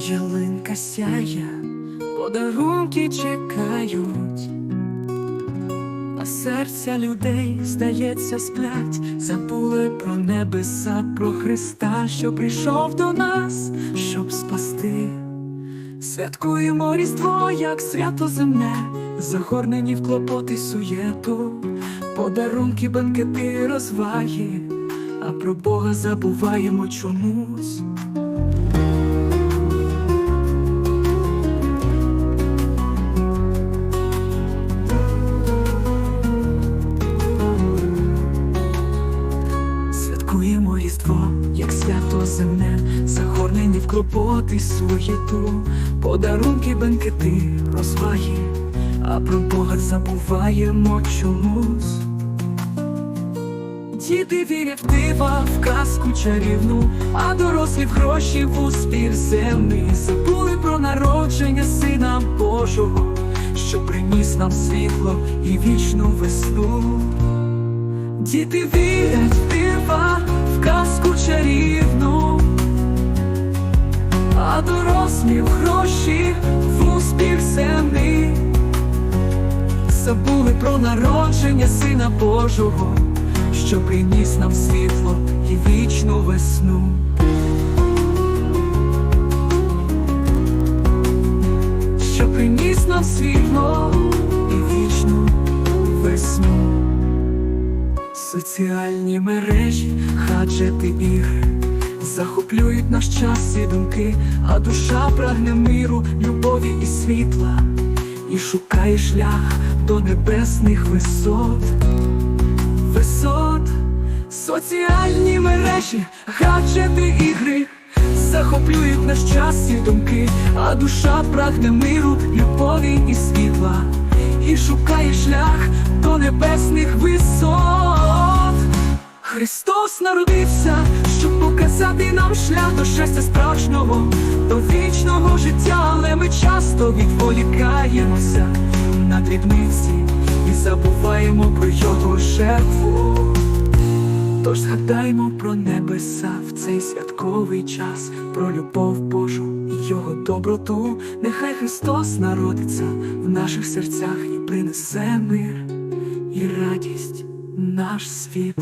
ялинка сяє, подарунки чекають, а серця людей, здається, сплять, забули про небеса, про Христа, що прийшов до нас, щоб спасти. Святкуємо Різдво, як свято земне, загорнені в клопоти суєту, подарунки, банкети, розваги, а про Бога забуваємо чомусь. Земне, загорнені в клопоти суєту, подарунки, бенкети, розваги, а про Бога забуваємо чомусь. Діти вірять дива, в казку чарівну, а дорослі в гроші в успіх земний забули про народження Сина Божого, що приніс нам світло і вічну весну. Діти вірять дива, в казку чарівну, а дорослі гроші в успіх земний забули про народження Сина Божого, що приніс нам світло і вічну весну. Що приніс нам світло і вічну весну. Соціальні мережі, гаджети ігри захоплюють наш час і думки, а душа прагне миру, любові і світла, і шукає шлях до небесних висот. Висот, соціальні мережі, гаджети ігри захоплюють наш час і думки, а душа прагне миру, любові і світла, і шукає шлях до небесних висот. Христос народився, щоб показати нам шлях до щастя справжнього, до вічного життя, але ми часто відволікаємося на дрібниці і забуваємо про його жертву. Тож згадаймо про небеса в цей святковий час, про любов Божу і його доброту. Нехай Христос народиться в наших серцях і принесе мир і радість наш світ.